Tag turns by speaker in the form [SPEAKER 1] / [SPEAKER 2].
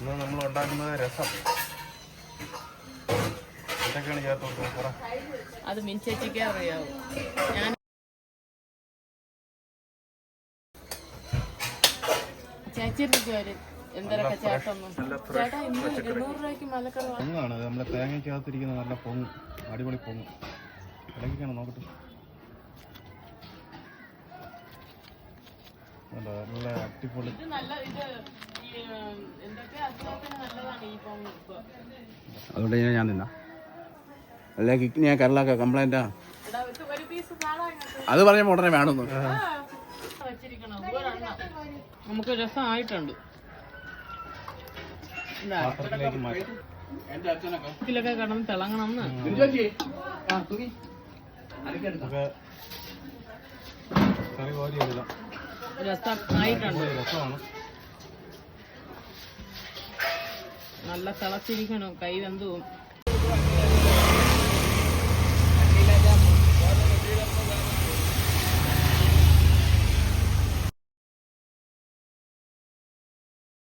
[SPEAKER 1] ഇന്ന് നമ്മൾ ഉണ്ടാക്കുന്നത് രസം. എന്തൊക്കെയാണ് ചേർത്ത് കൊടുക്കുന്നത് അത് മിനിച്ചേച്ചിക്കേ അറിയാവൂ. ഞാൻ
[SPEAKER 2] പൊങ്ങാണ്. നമ്മുടെ തേങ്ങയ്ക്കകത്തിരിക്കുന്ന നല്ല പൊങ്ങ്. അടിപൊളി പൊങ്ങ്. ഇടയ്ക്കാണ് നോക്കട്ടെ. നല്ല അടിപൊളി
[SPEAKER 3] അതുകൊണ്ട് ഞാൻ ഞാൻ നിന്ന. അല്ലെ കിഡ്നിയാ
[SPEAKER 1] ഞാൻ കംപ്ലൈന്റാ ഒരു ഇങ്ങോട്ട്.
[SPEAKER 3] അത് പറഞ്ഞ ഉടനെ വേണമെന്ന്.
[SPEAKER 1] നമുക്ക് രസമായിട്ടുണ്ട്. ഇതിലൊക്കെ കിടന്ന് തിളങ്ങണം രസം ആയിട്ടുണ്ട്.
[SPEAKER 2] രസമാണ്.
[SPEAKER 1] நல்லா தலைச்சிரிக்கணும் கை வந்து